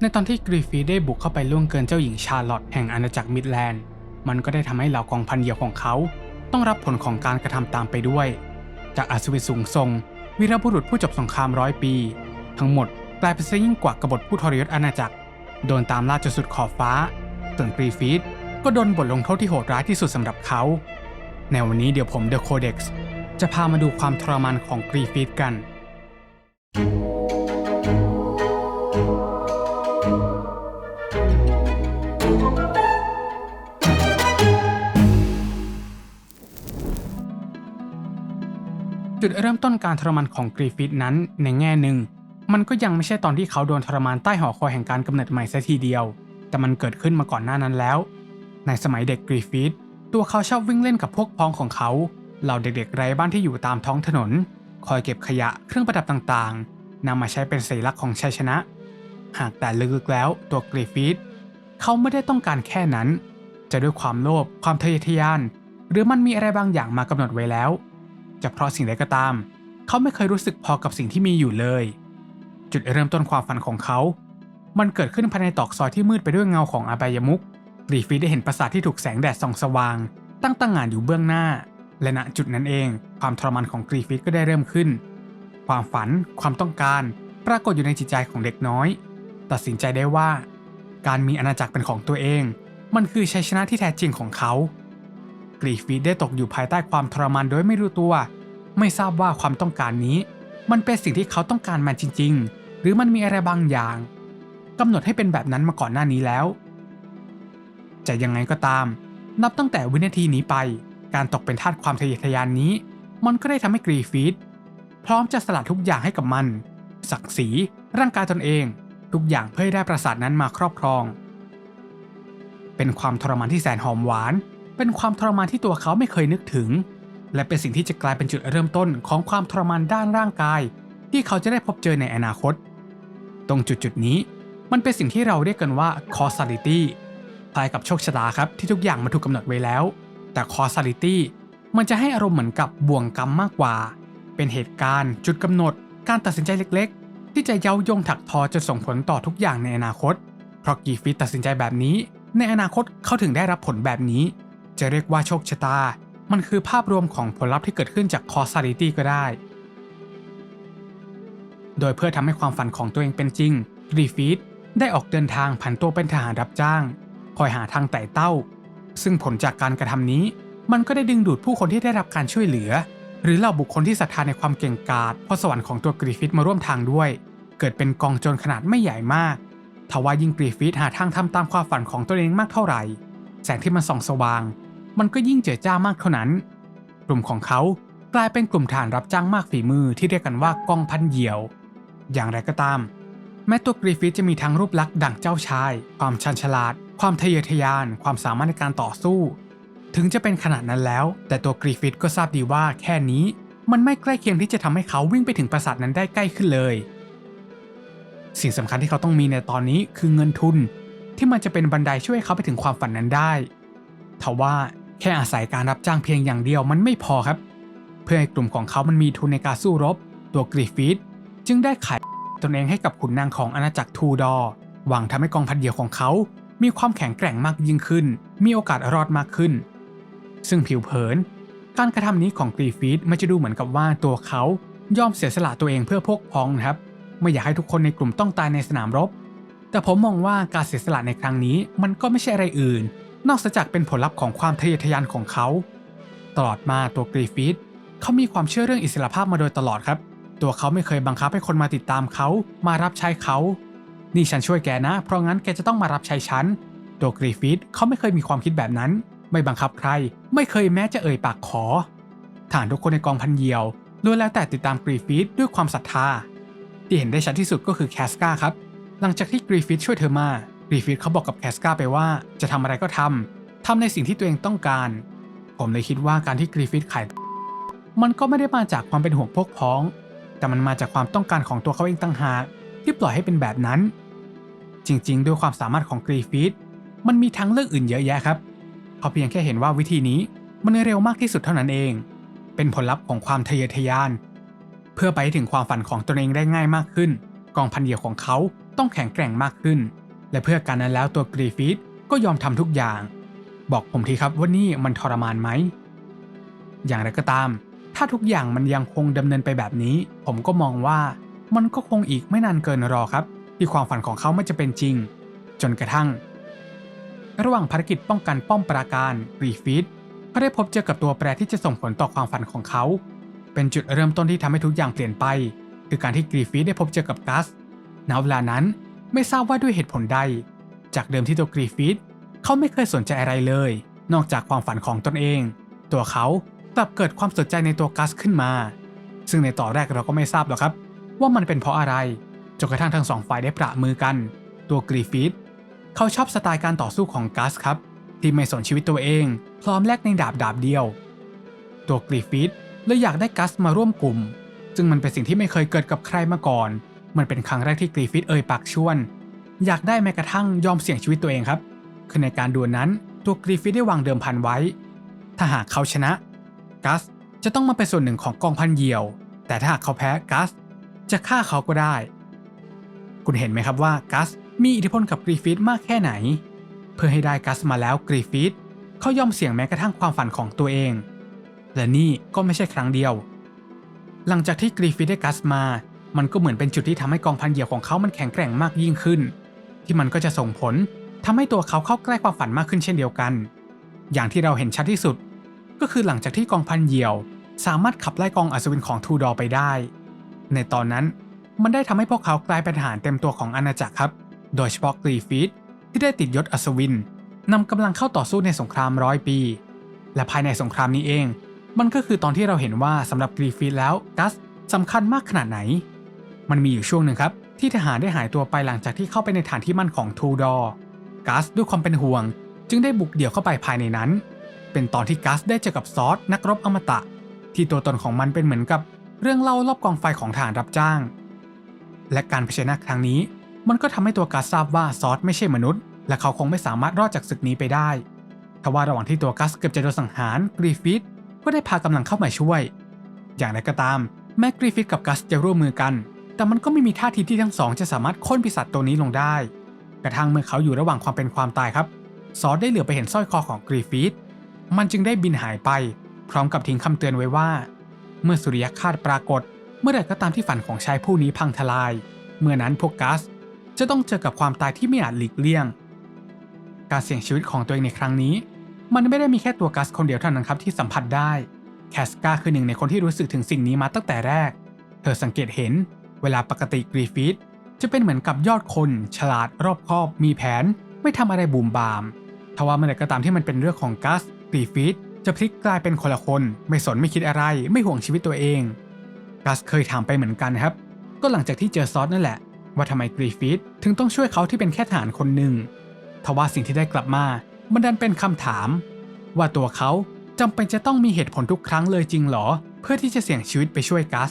ในตอนที่กรีฟีดได้บุกเข้าไปล่วงเกินเจ้าหญิงชาร์ลอตแห่งอาณาจักรมิดแลนด์ มันก็ได้ทำให้เหล่ากองพันเหยี่ยวของเขา ต้องรับผลของการกระทำตามไปด้วย จากอัศวินสูงทรง วีรบุรุษผู้จบสงครามร้อยปี ทั้งหมดกลายเป็นซะยิ่งกว่ากบฏผู้ทรยศอาณาจักร โดนตามล่าจนสุดขอบฟ้า ส่วนกรีฟีดก็โดนบทลงโทษที่โหดร้ายที่สุดสำหรับเขา ในวันนี้เดี๋ยวผมเดอะโคเด็กซ์จะพามาดูความทรมานของกรีฟีดกัน จุดเริ่มต้นการทรมานของกรีฟิตนั้นในแง่หนึ่ง มันก็ยังไม่ใช่ตอนที่เขาโดนทรมานใต้หอคอยแห่งการกำเนิดใหม่ซะทีเดียว แต่มันเกิดขึ้นมาก่อนหน้านั้นแล้ว ในสมัยเด็กกรีฟิตตัวเขาชอบวิ่งเล่นกับพวกพ้องของเขาเหล่าเด็กๆไร้บ้านที่อยู่ตามท้องถนน คอยเก็บขยะเครื่องประดับต่างๆนำมาใช้เป็นสัญลักษณ์ของชัยชนะ หากแต่ลึกๆแล้วตัวกรีฟิตเขาไม่ได้ต้องการแค่นั้น จะด้วยความโลภความทะเยอทะยาน หรือมันมีอะไรบางอย่างมากำหนดไว้แล้ว จะเพราะสิ่งใดก็ตาม เขาไม่เคยรู้สึกพอกับสิ่งที่มีอยู่เลย จุดเริ่มต้นความฝันของเขา มันเกิดขึ้นภายในตอกซอยที่มืดไปด้วยเงาของอาบายมุกกรีฟีได้เห็นปราสาทที่ถูกแสงแดดส่องสว่าง ตั้งตั้งงานอยู่เบื้องหน้า และณจุดนั้นเอง ความทรมานของกรีฟีดก็ได้เริ่มขึ้น ความฝันความต้องการปรากฏอยู่ในจิตใจของเด็กน้อย ตัดสินใจได้ว่า การมีอาณาจักรเป็นของตัวเอง มันคือชัยชนะที่แท้จริงของเขา กรีฟีได้ตกอยู่ภายใต้ความทรมานโดยไม่รู้ตัว ไม่ทราบว่าความต้องการนี้ มันเป็นสิ่งที่เขาต้องการมันจริง ๆ หรือมันมีอะไรบางอย่างกำหนดให้เป็นแบบนั้นมาก่อนหน้านี้แล้ว จะยังไงก็ตาม นับตั้งแต่วินาทีนี้ไป การตกเป็นทาสความทะเยอทะยานนี้ มันก็ได้ทำให้กรีฟีดพร้อมจะสละทุกอย่างให้กับมัน ศักดิ์ศรีร่างกายตนเอง ทุกอย่างเพื่อให้ได้ปราสาทนั้นมาครอบครอง เป็นความทรมานที่แสนหอมหวาน เป็นความทรมานที่ตัวเขาไม่เคยนึกถึง และเป็นสิ่งที่จะกลายเป็นจุดเริ่มต้นของความทรมานด้านร่างกาย ที่เขาจะได้พบเจอในอนาคต ตรงจุดจุดๆนี้ มันเป็นสิ่งที่เราเรียกกันว่า causality คล้ายกับโชคชะตาครับที่ทุกอย่างมาถูกกำหนดไว้แล้ว แต่ causality มันจะให้อารมณ์เหมือนกับบ่วงกรรมมากกว่า เป็นเหตุการณ์ จุดกำหนด การตัดสินใจเล็กๆ ที่จะเย้ายงถักทอจนส่งผลต่อทุกอย่างในอนาคต เพราะกีฟิตตัดสินใจแบบนี้ ในอนาคตเขาถึงได้รับผลแบบนี้ จะเรียกว่าโชคชะตา มันคือภาพรวมของผลลัพธ์ที่เกิดขึ้นจาก causality ก็ได้ โดยเพื่อทำให้ความฝันของตัวเองเป็นจริงกรีฟีดได้ออกเดินทางผันตัวเป็นทหารรับจ้าง คอยหาทางไต่เต้า ซึ่งผลจากการกระทำนี้ มันก็ได้ดึงดูดผู้คนที่ได้รับการช่วยเหลือ หรือเหล่าบุคคลที่ศรัทธาในความเก่งกาจพรสวรรค์ของตัวกรีฟิตมาร่วมทางด้วย เกิดเป็นกองโจรขนาดไม่ใหญ่มากทว่ายิ่งกรีฟิตหาทางทำตามความฝันของตัวเองมากเท่าไหร่ แสงที่มันส่องสว่าง มันก็ยิ่งเจิดจ้ามากเท่านั้น กลุ่มของเขากลายเป็นกลุ่มฐานรับจ้างมากฝีมือที่เรียกกันว่ากองพันเหยี่ยว อย่างไรก็ตาม แม้ตัวกรีฟิตจะมีทั้งรูปลักษณ์ดั่งเจ้าชาย ความชันฉลาด ความทะเยอทะยาน ความสามารถในการต่อสู้ ถึงจะเป็นขนาดนั้นแล้ว แต่ตัวกรีฟิตก็ทราบดีว่าแค่นี้ มันไม่ใกล้เคียงที่จะทำให้เขาวิ่งไปถึงปราสาทนั้นได้ใกล้ขึ้นเลย สิ่งสำคัญที่เขาต้องมีในตอนนี้คือเงินทุน ที่มันจะเป็นบันไดช่วยเขาไปถึงความฝันนั้นได้ทว่า แค่อาศัยการรับจ้างเพียงอย่างเดียวมันไม่พอครับ เพื่อให้กลุ่มของเขามันมีทุนในการสู้รบ ตัวกรีฟิตจึงได้ขายตนเองให้กับขุนนางของอาณาจักรทูดอหวังทำให้กองพันเหยี่ยวของเขา มีความแข็งแกร่งมากยิ่งขึ้น มีโอกาสรอดมากขึ้น ซึ่งผิวเผิน การกระทำนี้ของกรีฟีดมันจะดูเหมือนกับว่าตัวเขายอมเสียสละตัวเองเพื่อพวกพ้องนะครับ ไม่อยากให้ทุกคนในกลุ่มต้องตายในสนามรบ แต่ผมมองว่าการเสียสละในครั้งนี้มันก็ไม่ใช่อะไรอื่น นอกจากเป็นผลลัพธ์ของความทะเยอทะยานของเขา ตลอดมาตัวกรีฟีดเขามีความเชื่อเรื่องอิสรภาพมาโดยตลอดครับ ตัวเขาไม่เคยบังคับให้คนมาติดตามเขา มารับใช้เขา นี่ฉันช่วยแกนะ เพราะงั้นแกจะต้องมารับใช้ฉัน ตัวกรีฟีดเขาไม่เคยมีความคิดแบบนั้น ไม่บังคับใคร ไม่เคยแม้จะเอ่ยปากขอฐานทุกคนในกองพันเยียวล้วนแล้วแต่ติดตามกรีฟีดด้วยความศรัทธา ที่เห็นได้ชัดที่สุดก็คือแคสกาครับ หลังจากที่กรีฟิตช่วยเธอมา รีฟิตเขาบอกกับแคสกาไปว่าจะทำอะไรก็ทำทำในสิ่งที่ตัวเองต้องการ ผมเลยคิดว่าการที่กรีฟิตขาย มันก็ไม่ได้มาจากความเป็นห่วงพวกพ้อง แต่มันมาจากความต้องการของตัวเขาเองต่างหากที่ปล่อยให้เป็นแบบนั้น จริงๆ ด้วยความสามารถของกรีฟิตมันมีทางเลือกอื่นเยอะแยะครับเขาเพียงแค่เห็นว่าวิธีนี้มันเร็วมากที่สุดเท่านั้นเอง เป็นผลลัพธ์ของความทะเยอทะยาน เพื่อไปถึงความฝันของตนเองได้ง่ายมากขึ้น กองพันเหยี่ยวของเขาต้องแข็งแกร่งมากขึ้น และเพื่อการนั้นแล้วตัวกรีฟิตก็ยอมทำทุกอย่าง บอกผมทีครับว่านี่มันทรมานไหม อย่างไรก็ตาม ถ้าทุกอย่างมันยังคงดำเนินไปแบบนี้ ผมก็มองว่ามันก็คงอีกไม่นานเกินรอครับ ที่ความฝันของเขาไม่จะเป็นจริง จนกระทั่ง ระหว่างภารกิจป้องกันป้อมปราการรีฟิตก็ได้พบเจอกับตัวแปรที่จะส่งผลต่อความฝันของเขา เป็นจุดเริ่มต้นที่ทำให้ทุกอย่างเปลี่ยนไป คือการที่กรีฟิตได้พบเจอกับกัสณเวลานั้น ไม่ทราบว่าด้วยเหตุผลใด จากเดิมที่ตัวกรีฟิตเขาไม่เคยสนใจอะไรเลย นอกจากความฝันของตนเอง ตัวเขากลับเกิดความสนใจในตัวกัสขึ้นมา ซึ่งในต่อนแรกเราก็ไม่ทราบหรอกครับ ว่ามันเป็นเพราะอะไรจนกระทั่งทั้งสองฝ่ายได้ประมือกัน ตัวกรีฟิตเขาชอบสไตล์การต่อสู้ของกัสครับ ที่ไม่สนชีวิตตัวเอง พร้อมแลกในดาบดาบเดียว ตัวกรีฟิตเลยอยากได้กัสมาร่วมกลุ่ม ซึ่งมันเป็นสิ่งที่ไม่เคยเกิดกับใครมาก่อน มันเป็นครั้งแรกที่กรีฟิตเอ่ยปากชวน อยากได้แม้กระทั่งยอมเสี่ยงชีวิตตัวเองครับคือในการดวลนั้นตัวกรีฟิตได้วางเดิมพันไว้ ถ้าหากเขาชนะกัสจะต้องมาเป็นส่วนหนึ่งของกองพันเหยี่ยว แต่ถ้าหากเขาแพ้กัสจะฆ่าเขาก็ได้ คุณเห็นไหมครับว่ากัสมีอิทธิพลกับกรีฟิตมากแค่ไหน เพื่อให้ได้กัสมาแล้วกรีฟิตเขายอมเสี่ยงแม้กระทั่งความฝันของตัวเอง และนี่ก็ไม่ใช่ครั้งเดียว หลังจากที่กรีฟิตได้กัสมา มันก็เหมือนเป็นจุดที่ทำให้กองพันเหยี่ยวของเขามันแข็งแกร่งมากยิ่งขึ้น ที่มันก็จะส่งผลทำให้ตัวเขาเข้าใกล้ความฝันมากขึ้นเช่นเดียวกัน อย่างที่เราเห็นชัดที่สุด ก็คือหลังจากที่กองพันเหยี่ยว สามารถขับไล่กองอัศวินของทูดอร์ไปได้ ในตอนนั้นมันได้ทำให้พวกเขากลายเป็นทหารเต็มตัวของอาณาจักรครับ โดยเฉพาะกรีฟิตที่ได้ติดยศอัศวินนำกำลังเข้าต่อสู้ในสงครามร้อยปี และภายในสงครามนี้เอง มันก็คือตอนที่เราเห็นว่าสำหรับกรีฟิตแล้วกัสสำคัญมากขนาดไหน มันมีอยู่ช่วงหนึ่งครับ ที่ทหารได้หายตัวไปหลังจากที่เข้าไปในฐานที่มั่นของทูดอร์กัสด้วยความเป็นห่วง จึงได้บุกเดี่ยวเข้าไปภายในนั้น เป็นตอนที่กัสได้เจอกับซอสนักรบอมตะ ที่ตัวตนของมันเป็นเหมือนกับเรื่องเล่ารอบกองไฟของทหารรับจ้าง และการเผชิญหน้าครั้งนี้ มันก็ทำให้ตัวกัสทราบว่าซอสไม่ใช่มนุษย์ และเขาคงไม่สามารถรอดจากศึกนี้ไปได้ทว่าระหว่างที่ตัวกัสเกือบจะโดนสังหารกรีฟิตก็ได้พากำลังเข้ามาช่วย อย่างไรก็ตามแม้กรีฟิตกับกัสจะร่วมมือกัน แต่มันก็ไม่มีท่าทีที่ทั้งสองจะสามารถค้นปีศาจตัวนี้ลงได้ กระทั่งเมื่อเขาอยู่ระหว่างความเป็นความตายครับ ซอสได้เหลือไปเห็นสร้อยคอของกรีฟิตมันจึงได้บินหายไป พร้อมกับทิ้งคำเตือนไว้ว่า เมื่อสุริยคาสปรากฏ เมื่อใดก็ตามที่ฝันของชายผู้นี้พังทลาย เมื่อนั้นพวกกัสจะต้องเจอกับความตายที่ไม่อาจหลีกเลี่ยง การเสี่ยงชีวิตของตัวเองในครั้งนี้ มันไม่ได้มีแค่ตัวกัสคนเดียวเท่านั้นครับที่สัมผัสได้ แคสกาคือหนึ่งในคนที่รู้สึกถึงสิ่งนี้มาตั้งแต่แรก เธอสังเกตเห็น เวลาปกติกรีฟิตจะเป็นเหมือนกับยอดคนฉลาดรอบคอบ มีแผน ไม่ทำอะไรบูมบาม ทว่าเมื่อใดก็ตามที่มันเป็นเรื่องของกัสกรีฟิตจะพลิกกลายเป็นคนละคน ไม่สนไม่คิดอะไร ไม่ห่วงชีวิตตัวเอง กัสเคยถามไปเหมือนกันครับ ก็หลังจากที่เจอซอสนั่นแหละ ว่าทำไมกรีฟิตถึงต้องช่วยเขาที่เป็นแค่ทหารคนหนึ่งทว่าสิ่งที่ได้กลับมา มันดันเป็นคำถาม ว่าตัวเขาจำเป็นจะต้องมีเหตุผลทุกครั้งเลยจริงหรอ เพื่อที่จะเสี่ยงชีวิตไปช่วยกัส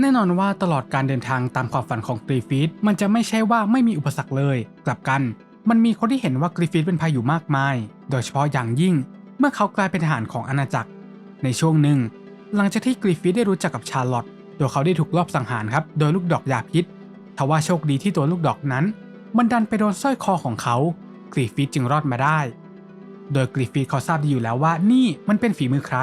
แน่นอนว่าตลอดการเดินทางตามความฝันของกรีฟิตมันจะไม่ใช่ว่าไม่มีอุปสรรคเลย กลับกัน มันมีคนที่เห็นว่ากรีฟิตเป็นภัยอยู่มากมาย โดยเฉพาะอย่างยิ่ง เมื่อเขากลายเป็นทหารของอาณาจักร ในช่วงหนึ่ง หลังจากที่กรีฟิตได้รู้จักกับชาร์ลอตตัวเขาได้ถูกลอบสังหารครับโดยลูกดอกยาพิษทว่าโชคดีที่ตัวลูกดอกนั้น มันดันไปโดนสร้อยคอของเขากรีฟิตจึงรอดมาได้ โดยกรีฟิตเขาทราบดีอยู่แล้วว่านี่มันเป็นฝีมือใคร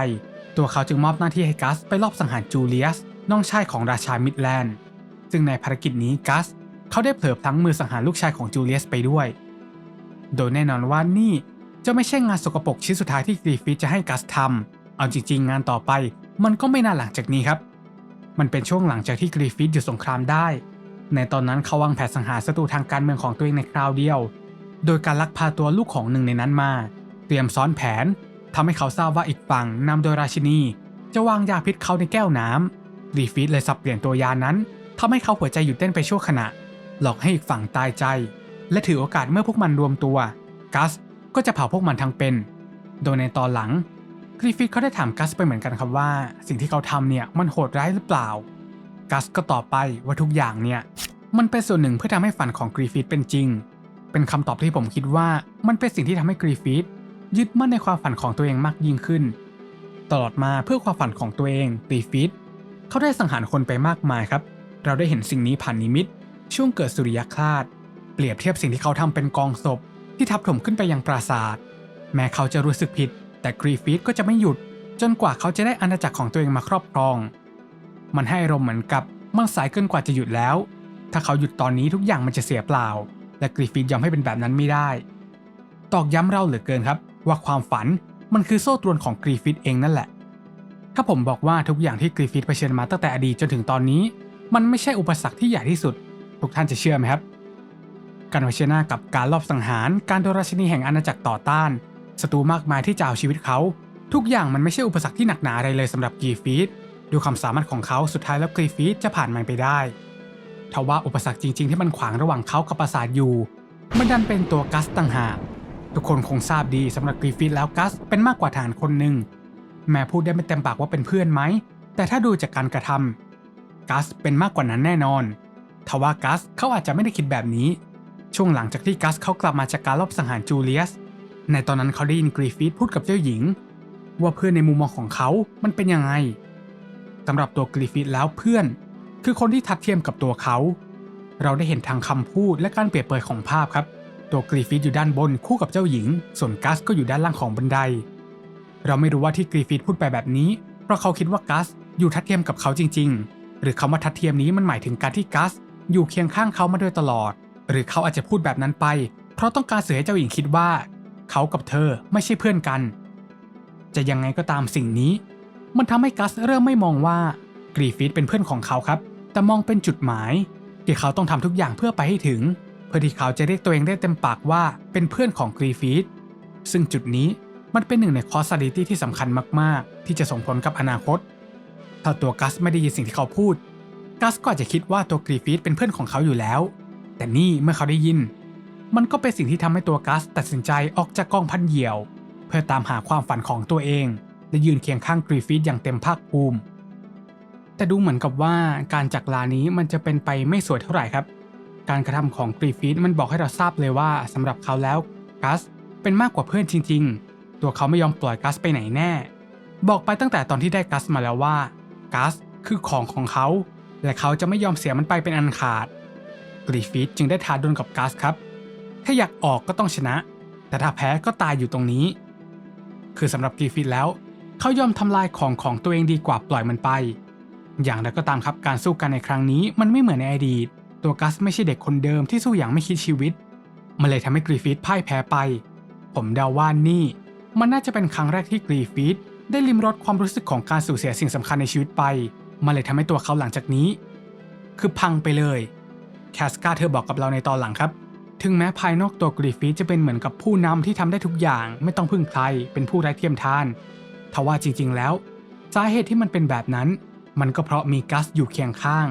ตัวเขาจึงมอบหน้าที่ให้กัสไปลอบสังหารจูเลียส น้องชายของราชามิดแลนด์ ซึ่งในภารกิจนี้กัสเขาได้เผลอพลั้งมือสังหารลูกชายของจูเลียสไปด้วย โดยแน่นอนว่านี่จะไม่ใช่งานสกปรกชิ้นสุดท้ายที่กรีฟิตจะให้กัสทำ เอาจริงๆ งานต่อไปมันก็ไม่นานหลังจากนี้ครับ มันเป็นช่วงหลังจากที่กรีฟิตหยุดสงครามได้ ในตอนนั้นเขาวางแผนสังหารศัตรูทางการเมืองของตัวเองในคราวเดียว โดยการลักพาตัวลูกของหนึ่งในนั้นมา เตรียมซ้อนแผนทำให้เขาทราบว่าอีกฝั่งนำโดยราชินี จะวางยาพิษเขาในแก้วน้ำ รีฟิตเลยสับเปลี่ยนตัวยานั้นทำให้เขาหัวใจหยุดเต้นไปชั่วขณะ หลอกให้อีกฝั่งตายใจ และถือโอกาสเมื่อพวกมันรวมตัว กัสก็จะเผาพวกมันทั้งเป็น โดยในตอนหลังกริฟฟิธเขาได้ถามกัสไปเหมือนกันครับว่า สิ่งที่เขาทำเนี่ยมันโหดร้ายหรือเปล่า กัสก็ตอบไปว่าทุกอย่างเนี่ย มันเป็นส่วนหนึ่งเพื่อทำให้ฝันของกรีฟิธเป็นจริง เป็นคำตอบที่ผมคิดว่ามันเป็นสิ่งที่ทำให้กรีฟิธยึดมั่นในความฝันของตัวเองมากยิ่งขึ้น ตลอดมาเพื่อความฝันของตัวเองกรีฟิธ เขาได้สังหารคนไปมากมายครับ เราได้เห็นสิ่งนี้ผ่านนิมิต ช่วงเกิดสุริยคราสเปรียบเทียบสิ่งที่เขาทำเป็นกองศพ ที่ทับถมขึ้นไปยังปราสาท แม้เขาจะรู้สึกผิด แต่กรีฟีดก็จะไม่หยุด จนกว่าเขาจะได้อาณาจักรของตัวเองมาครอบครอง มันให้อารมณ์เหมือนกับมันสายเกินกว่าจะหยุดแล้ว ถ้าเขาหยุดตอนนี้ทุกอย่างมันจะเสียเปล่า และกรีฟีดยอมให้เป็นแบบนั้นไม่ได้ ตอกย้ำเราเหลือเกินครับ ว่าความฝันมันคือโซ่ตรวนของกรีฟิตเองนั่นแหละ ถ้าผมบอกว่าทุกอย่างที่กรีฟิตเผชิญมาตั้งแต่อดีตจนถึงตอนนี้ มันไม่ใช่อุปสรรคที่ใหญ่ที่สุด ทุกท่านจะเชื่อไหมครับ การเผชิญหน้ากับการลอบสังหาร การโดนราชินีแห่งอาณาจักรต่อต้านศัตรูมากมายที่จะเอาชีวิตเขา ทุกอย่างมันไม่ใช่อุปสรรคที่หนักหนาอะไรเลยสำหรับกรีฟีดดูความสามารถของเขาสุดท้ายแล้วกรีฟีดจะผ่านมันไปได้ทว่าอุปสรรคจริง ๆ ที่มันขวางระหว่างเขากับปราสาทอยู่ มันดันเป็นตัวกัสต่างหากทุกคนคงทราบดีสำหรับกรีฟิตแล้วกัสเป็นมากกว่าทหารคนหนึ่ง แม้พูดได้ไม่เต็มปากว่าเป็นเพื่อนไหม แต่ถ้าดูจากการกระทำกัสเป็นมากกว่านั้นแน่นอน ทว่ากัสเขาอาจจะไม่ได้คิดแบบนี้ ช่วงหลังจากที่กัสเขากลับมาจากการลอบสังหารจูเลียส ในตอนนั้นเขาได้ยินกรีฟิตพูดกับเจ้าหญิง ว่าเพื่อนในมุมมองของเขา มันเป็นยังไงสำหรับตัวกรีฟิตแล้วเพื่อน คือคนที่ทัดเทียมกับตัวเขา เราได้เห็นทางคำพูดและการเปรียบเปรยของภาพครับ ตัวกรีฟิตอยู่ด้านบนคู่กับเจ้าหญิง ส่วนกัสก็อยู่ด้านล่างของบันได เราไม่รู้ว่าที่กรีฟิตพูดไปแบบนี้ เพราะเขาคิดว่ากัสอยู่ทัดเทียมกับเขาจริง ๆ หรือคำว่าทัดเทียมนี้มันหมายถึงการที่กัสอยู่เคียงข้างเขามาโดยตลอด หรือเขาอาจจะพูดแบบนั้นไป เพราะต้องการเสือให้เจ้าหญิงคิดว่า เขากับเธอไม่ใช่เพื่อนกัน จะยังไงก็ตามสิ่งนี้ มันทำให้กัสเริ่มไม่มองว่ากรีฟิตเป็นเพื่อนของเขาครับ แต่มองเป็นจุดหมายที่เขาต้องทำทุกอย่างเพื่อไปให้ถึง เพื่อที่เขาจะเรียกตัวเองได้เต็มปากว่าเป็นเพื่อนของกรีฟีดซึ่งจุดนี้ มันเป็นหนึ่งในคอสซาดิตี้ที่สำคัญมาก ๆ ที่จะส่งผลกับอนาคต ถ้าตัวกัสไม่ได้ยินสิ่งที่เขาพูด กัสก็อาจจะคิดว่าตัวกรีฟีดเป็นเพื่อนของเขาอยู่แล้ว แต่นี่เมื่อเขาได้ยิน มันก็เป็นสิ่งที่ทำให้ตัวกัสตัดสินใจออกจากกองพันเหยี่ยว เพื่อตามหาความฝันของตัวเอง และยืนเคียงข้างกรีฟีดอย่างเต็มภาคภูมิ แต่ดูเหมือนกับว่าการจากลานี้มันจะเป็นไปไม่สวยเท่าไหร่ครับการกระทำของกรีฟีดมันบอกให้เราทราบเลยว่าสำหรับเขาแล้วกัสเป็นมากกว่าเพื่อนจริง ๆ ตัวเขาไม่ยอมปล่อยกัสไปไหนแน่ บอกไปตั้งแต่ตอนที่ได้กัสมาแล้วว่ากัสคือของของเขา และเขาจะไม่ยอมเสียมันไปเป็นอันขาด กรีฟีดจึงได้ท้าดวลกับกัสครับ ถ้าอยากออกก็ต้องชนะ แต่ถ้าแพ้ก็ตายอยู่ตรงนี้ คือสำหรับกรีฟีดแล้ว เขายอมทำลายของของตัวเองดีกว่าปล่อยมันไป อย่างไรก็ตามครับการสู้กันในครั้งนี้มันไม่เหมือนในอดีต ตัวกัสไม่ใช่เด็กคนเดิมที่สู้อย่างไม่คิดชีวิต มันเลยทำให้กรีฟีดพ่ายแพ้ไป ผมเดาว่านี่ มันน่าจะเป็นครั้งแรกที่กรีฟีดได้ลิมรสความรู้สึกของการสูญเสียสิ่งสำคัญในชีวิตไป มันเลยทำให้ตัวเขาหลังจากนี้ คือพังไปเลย แคสกาเธอบอกกับเราในตอนหลังครับ ถึงแม้ภายนอกตัวกรีฟีดจะเป็นเหมือนกับผู้นำที่ทำได้ทุกอย่าง ไม่ต้องพึ่งใคร เป็นผู้ไร้เทียมทาน ทว่าจริง ๆ แล้ว สาเหตุที่มันเป็นแบบนั้น มันก็เพราะมีกัสอยู่เคียงข้าง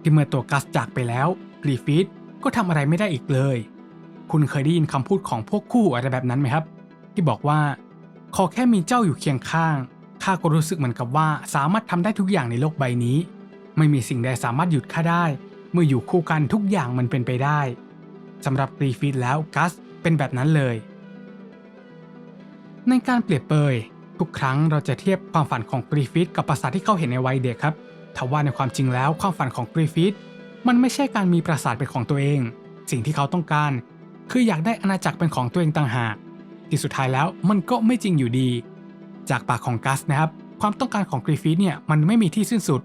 ที่เมื่อตัวกัสจากไปแล้วกรีฟีดก็ทำอะไรไม่ได้อีกเลย คุณเคยได้ยินคำพูดของพวกคู่อะไรแบบนั้นไหมครับ ที่บอกว่า ขอแค่มีเจ้าอยู่เคียงข้างข้าก็รู้สึกเหมือนกับว่าสามารถทำได้ทุกอย่างในโลกใบนี้ ไม่มีสิ่งใดสามารถหยุดข้าได้ เมื่ออยู่คู่กันทุกอย่างมันเป็นไปได้สำหรับกรีฟีดแล้วกัสเป็นแบบนั้นเลย ในการเปรียบเปยทุกครั้งเราจะเทียบความฝันของกรีฟิตกับปราสาทที่เขาเห็นในวัยเด็กครับทว่าในความจริงแล้วความฝันของกรีฟิตมันไม่ใช่การมีปราสาทเป็นของตัวเอง สิ่งที่เขาต้องการ คืออยากได้อาณาจักรเป็นของตัวเองต่างหาก ที่สุดท้ายแล้วมันก็ไม่จริงอยู่ดี จากปากของกัสนะครับ ความต้องการของกรีฟิตเนี่ยมันไม่มีที่สิ้นสุด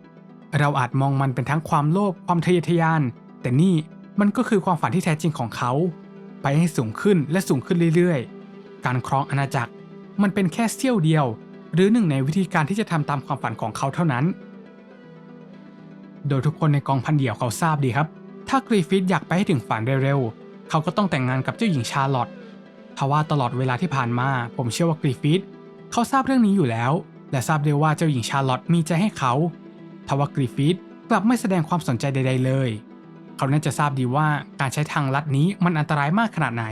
เราอาจมองมันเป็นทั้งความโลภความทะเยอทะยาน แต่นี่มันก็คือความฝันที่แท้จริงของเขา ไปให้สูงขึ้นและสูงขึ้นเรื่อยๆ การครองอาณาจักร มันเป็นแค่เสี้ยวเดียว หรือหนึ่งในวิธีการที่จะทำตามความฝันของเขาเท่านั้น โดยทุกคนในกองพันเดี่ยวเขาทราบดีครับ ถ้ากรีฟิตอยากไปให้ถึงฝันเร็วๆเขาก็ต้องแต่งงานกับเจ้าหญิงชาร์ลอต ทว่าตลอดเวลาที่ผ่านมาผมเชื่อว่ากรีฟิตเขาทราบเรื่องนี้อยู่แล้ว และทราบด้วยว่าเจ้าหญิงชาร์ลอตมีใจให้เขาทว่ากรีฟิตกลับไม่แสดงความสนใจใด ๆ เลย เขาน่าจะทราบดีว่าการใช้ทางลัดนี้มันอันตรายมากขนาดไหน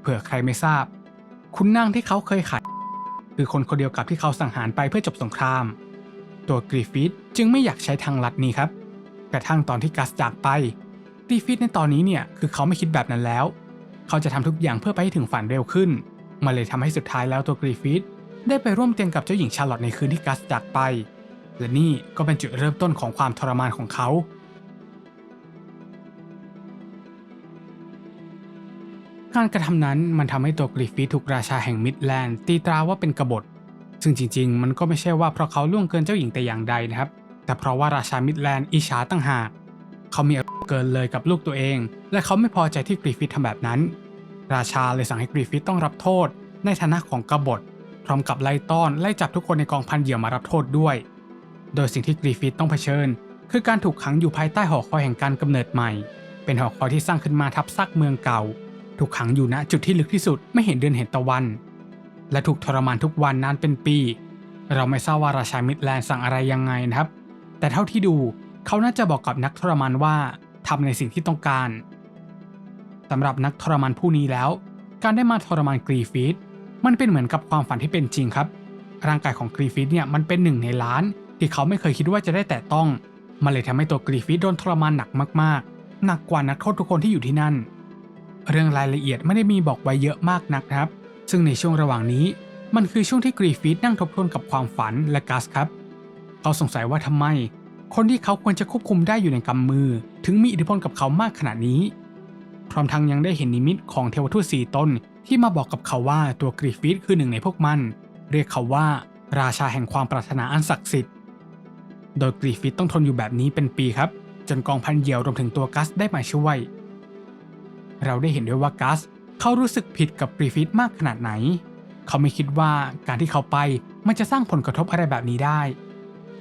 เผื่อใครไม่ทราบ คุณนางที่เขาเคยขายคือคนคนเดียวกับที่เขาสังหารไปเพื่อจบสงคราม ตัวกรีฟิตจึงไม่อยากใช้ทางลัดนี้ครับ กระทั่งตอนที่กัสจากไปกรีฟิตในตอนนี้เนี่ยคือเขาไม่คิดแบบนั้นแล้ว เขาจะทำทุกอย่างเพื่อไปให้ถึงฝันเร็วขึ้น มันเลยทำให้สุดท้ายแล้วตัวกรีฟิธได้ไปร่วมเตียงกับเจ้าหญิงชาร์ลอตในคืนที่กัสจากไป และนี่ก็เป็นจุดเริ่มต้นของความทรมานของเขาการกระทำนั้นมันทำให้ตัวกริฟฟิธถูกราชาแห่งมิดแลนด์ตีตราว่าเป็นกบฏ ซึ่งจริงๆ มันก็ไม่ใช่ว่าเพราะเขาล่วงเกินเจ้าหญิงแต่อย่างใดนะครับ แต่เพราะว่าราชามิดแลนด์อิจฉาต่างหาก เขามีอารมณ์เกินเลยกับลูกตัวเอง และเขาไม่พอใจที่กริฟฟิธทำแบบนั้น ราชาเลยสั่งให้กริฟฟิธต้องรับโทษ ในฐานะของกบฏพร้อมกับไล่ต้อนไล่จับทุกคนในกองพันเหยี่ยวมารับโทษด้วย โดยสิ่งที่กริฟฟิธต้องเผชิญ คือการถูกขังอยู่ภายใต้หอคอยแห่งการกำเนิดใหม่ เป็นหอคอยที่สร้างขึ้นมาทับซักเมืองเก่า ถูกขังอยู่ณจุดที่ลึกที่สุดไม่เห็นเดือนเห็นตะวัน และถูกทรมานทุกวันนานเป็นปี เราไม่ทราบว่าราชามิดแลนด์สั่งอะไรยังไงนะครับ แต่เท่าที่ดู เขาน่าจะบอกกับนักทรมานว่าทำในสิ่งที่ต้องการสำหรับนักทรมานผู้นี้แล้ว การได้มาทรมานกรีฟีดมันเป็นเหมือนกับความฝันที่เป็นจริงครับ ร่างกายของกรีฟีดเนี่ยมันเป็นหนึ่งในล้าน ที่เขาไม่เคยคิดว่าจะได้แตะต้องมันเลยทำให้ตัวกรีฟีดโดนทรมานหนักมากๆ หนักกว่านักโทษทุกคนที่อยู่ที่นั่น เรื่องรายละเอียดไม่ได้มีบอกไว้เยอะมากนักครับ ซึ่งในช่วงระหว่างนี้ มันคือช่วงที่กรีฟีดนั่งทบทวนกับความฝันและกัสครับ เขาสงสัยว่าทำไม คนที่เขาควรจะควบคุมได้อยู่ในกำมือ ถึงมีอิทธิพลกับเขามากขนาดนี้ พร้อมทั้งยังได้เห็นนิมิตของเทวทูตสี่ตนที่มาบอกกับเขาว่าตัวกรีฟีดคือหนึ่งในพวกมัน เรียกเขาว่า ราชาแห่งความปรารถนาอันศักดิ์สิทธิ์ โดยกรีฟฟิตต้องทนอยู่แบบนี้เป็นปีครับ จนกองพันเหยี่ยวรวมถึงตัวกัสได้มาช่วย เราได้เห็นด้วยว่ากัสเขารู้สึกผิดกับกรีฟิตมากขนาดไหน เขาไม่คิดว่าการที่เขาไปมันจะสร้างผลกระทบอะไรแบบนี้ได้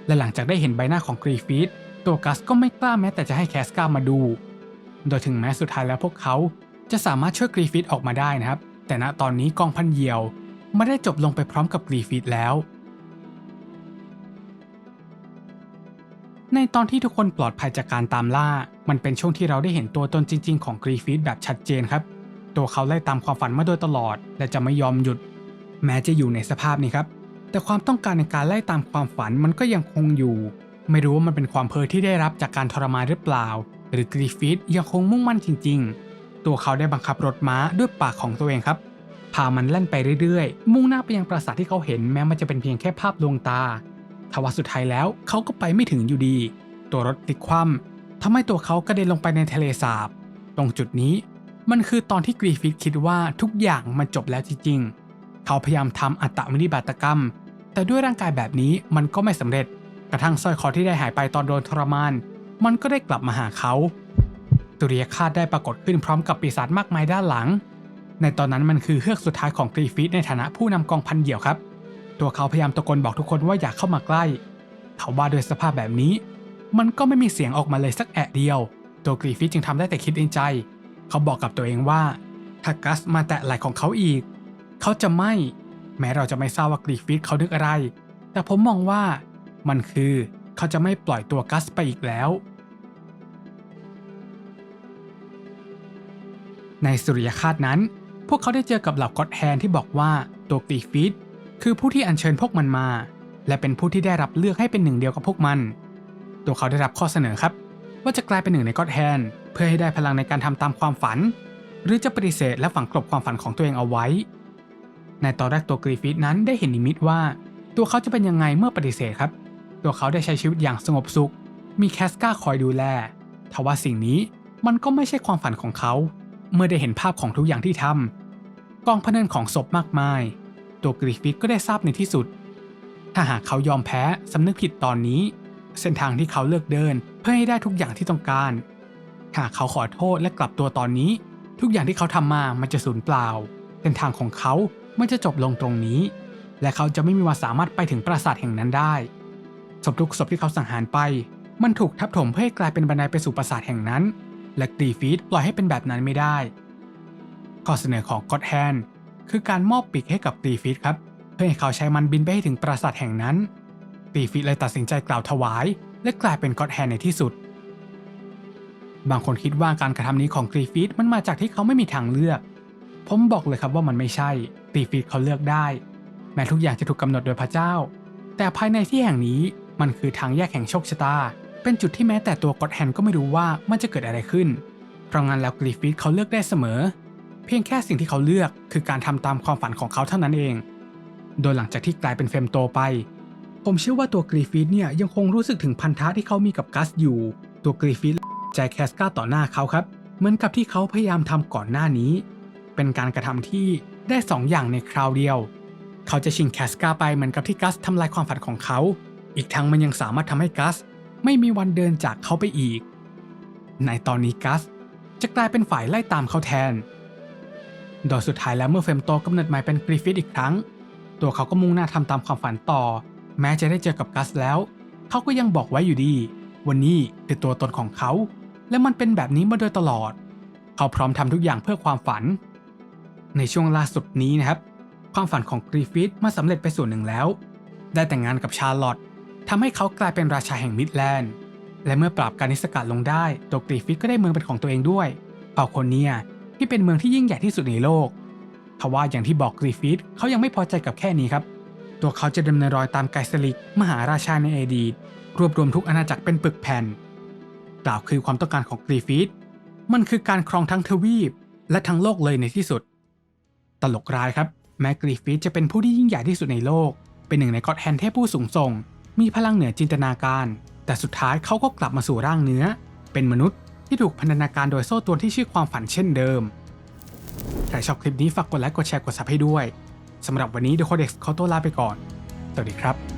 และหลังจากได้เห็นใบหน้าของกรีฟิตตัวกัสก็ไม่กล้าแม้แต่จะให้แคสก้ามาดู โดยถึงแม้สุดท้ายแล้วพวกเขาจะสามารถช่วยกรีฟิตออกมาได้นะครับ แต่ณตอนนี้กองพันเยี่ยวไม่ได้จบลงไปพร้อมกับกรีฟิตแล้ว ในตอนที่ทุกคนปลอดภัยจากการตามล่า มันเป็นช่วงที่เราได้เห็นตัวตนจริง ๆ ของกรีฟิตแบบชัดเจนครับ ตัวเขาไล่ตามความฝันมาโดยตลอด และจะไม่ยอมหยุด แม้จะอยู่ในสภาพนี้ครับ แต่ความต้องการในการไล่ตามความฝันมันก็ยังคงอยู่ ไม่รู้ว่ามันเป็นความเพ้อที่ได้รับจากการทรมานหรือเปล่า หรือกรีฟิตยังคงมุ่งมั่นจริง ๆ ตัวเขาได้บังคับรถม้าด้วยปากของตัวเองครับพามันแล่นไปเรื่อยๆ มุ่งหน้าไปยังปราสาทที่เขาเห็นแม้มันจะเป็นเพียงแค่ภาพลวงตาทว่าสุดท้ายแล้วเขาก็ไปไม่ถึงอยู่ดี ตัวรถพลิกคว่ำทำให้ตัวเขากระเด็นลงไปในทะเลสาบ ตรงจุดนี้ มันคือตอนที่กรีฟิตคิดว่าทุกอย่างมันจบแล้วจริงๆ เขาพยายามทำอัตมินิบาตกรรม แต่ด้วยร่างกายแบบนี้มันก็ไม่สำเร็จ กระทั่งสร้อยคอที่ได้หายไปตอนโดนทรมาน มันก็ได้กลับมาหาเขาตุริยคาตได้ปรากฏขึ้นพร้อมกับปีศาจมากมายด้านหลัง ในตอนนั้นมันคือเฮือกสุดท้ายของกรีฟิตในฐานะผู้นำกองพันเหยี่ยวครับ ตัวเขาพยายามตะโกนบอกทุกคนว่าอย่าเข้ามาใกล้ เขาว่าด้วยสภาพแบบนี้ มันก็ไม่มีเสียงออกมาเลยสักแอะเดียว ตัวกรีฟิตจึงทำได้แต่คิดในใจ เขาบอกกับตัวเองว่าถ้ากัสมาแตะไหล่ของเขาอีก เขาจะไม่ แม้เราจะไม่ทราบว่ากรีฟิตเขานึกอะไร แต่ผมมองว่ามันคือเขาจะไม่ปล่อยตัวกัสไปอีกแล้ว ในสุริยคาตนั้น พวกเขาได้เจอกับเหล่าก็อดแฮนที่บอกว่าตัวกรีฟิตคือผู้ที่อัญเชิญพวกมันมา และเป็นผู้ที่ได้รับเลือกให้เป็นหนึ่งเดียวกับพวกมัน ตัวเขาได้รับข้อเสนอครับ ว่าจะกลายเป็นหนึ่งในก็อดแฮนเพื่อให้ได้พลังในการทำตามความฝัน หรือจะปฏิเสธและฝังกลบความฝันของตัวเองเอาไว้ ในตอนแรกตัวกรีฟิตนั้นได้เห็นนิมิตว่า ตัวเขาจะเป็นยังไงเมื่อปฏิเสธครับ ตัวเขาได้ใช้ชีวิตอย่างสงบสุข มีแคสกาคอยดูแลทว่าสิ่งนี้มันก็ไม่ใช่ความฝันของเขา เมื่อได้เห็นภาพของทุกอย่างที่ทำกองพเนินของศพมากมาย ตัวกรีฟิตก็ได้ทราบในที่สุด ถ้าหากเขายอมแพ้สำนึกผิดตอนนี้ เส้นทางที่เขาเลือกเดินเพื่อให้ได้ทุกอย่างที่ต้องการหากเขาขอโทษและกลับตัวตอนนี้ ทุกอย่างที่เขาทำมามันจะสูญเปล่าเส้นทางของเขา มันจะจบลงตรงนี้ และเขาจะไม่มีวันสามารถไปถึงปราสาทแห่งนั้นได้ศพทุกศพที่เขาสังหารไป มันถูกทับถมเพื่อให้กลายเป็นบันไดไปสู่ปราสาทแห่งนั้น และกรีฟีดปล่อยให้เป็นแบบนั้นไม่ได้ ข้อเสนอของก็อดแฮนคือการมอบปีกให้กับกรีฟีดครับ เพื่อให้เขาใช้มันบินไปให้ถึงปราสาทแห่งนั้นกรีฟีดเลยตัดสินใจกล่าวถวาย และกลายเป็นก็อดแฮนในที่สุด บางคนคิดว่าการกระทำนี้ของกรีฟีดมันมาจากที่เขาไม่มีทางเลือก ผมบอกเลยครับว่ามันไม่ใช่กรีฟีดเขาเลือกได้ แม้ทุกอย่างจะถูกกำหนดโดยพระเจ้า แต่ภายในที่แห่งนี้มันคือทางแยกแห่งโชคชะตา เป็นจุดที่แม้แต่ตัวกอดแฮนก็ไม่รู้ว่ามันจะเกิดอะไรขึ้น เพราะงั้นแล้วกรีฟิตเขาเลือกได้เสมอ เพียงแค่สิ่งที่เขาเลือกคือการทำตามความฝันของเขาเท่านั้นเอง โดยหลังจากที่กลายเป็นเฟมโตไป ผมเชื่อว่าตัวกรีฟิตเนี่ยยังคงรู้สึกถึงพันธะที่เขามีกับกัสอยู่ ตัวกรีฟิตใจแคสกาต่อหน้าเขาครับ เหมือนกับที่เขาพยายามทำก่อนหน้านี้ เป็นการกระทำที่ได้สองอย่างในคราวเดียว เขาจะชิงแคสกาไปเหมือนกับที่กัสทำลายความฝันของเขา อีกทั้งมันยังสามารถทำให้กัสไม่มีวันเดินจากเขาไปอีก ในตอนนี้กัสจะกลายเป็นฝ่ายไล่ตามเขาแทน โดยสุดท้ายแล้วเมื่อเฟมโตกำเนิดใหม่เป็นกริฟฟิธอีกครั้ง ตัวเขาก็มุ่งหน้าทำตามความฝันต่อ แม้จะได้เจอกับกัสแล้ว เขาก็ยังบอกไว้อยู่ดี วันนี้คือตัวตนของเขา และมันเป็นแบบนี้มาโดยตลอด เขาพร้อมทำทุกอย่างเพื่อความฝัน ในช่วงล่าสุดนี้นะครับ ความฝันของกรีฟิธมาสำเร็จไปส่วนหนึ่งแล้ว ได้แต่งงานกับชาร์ลอตทำให้เขากลายเป็นราชาแห่งมิดแลนด์ และเมื่อปราบการนิสกัดลงได้ตัวกรีฟิธก็ได้เมืองเป็นของตัวเองด้วยเป่าโคนเนียที่เป็นเมืองที่ยิ่งใหญ่ที่สุดในโลกทว่าอย่างที่บอกกรีฟิธเขายังไม่พอใจกับแค่นี้ครับ ตัวเขาจะดำเนินรอยตามไกสลิกมหาราชาในอดีตรวบรวมทุกอาณาจักรเป็นปึกแผ่น กล่าวคือความต้องการของกรีฟิธมันคือการครองทั้งทวีป และทั้งโลกเลยในที่สุด ตลกร้ายครับแม้กริฟฟิธจะเป็นผู้ที่ยิ่งใหญ่ที่สุดในโลก เป็นหนึ่งในก็อดแฮนเทพผู้สูงส่ง มีพลังเหนือจินตนาการ แต่สุดท้ายเขาก็กลับมาสู่ร่างเนื้อ เป็นมนุษย์ที่ถูกพันธนาการโดยโซ่ตรวนที่ชื่อความฝันเช่นเดิม ใครชอบคลิปนี้ฝากกดไลค์กดแชร์กดซับให้ด้วยสำหรับวันนี้ The Codex ขอตัวลาไปก่อน สวัสดีครับ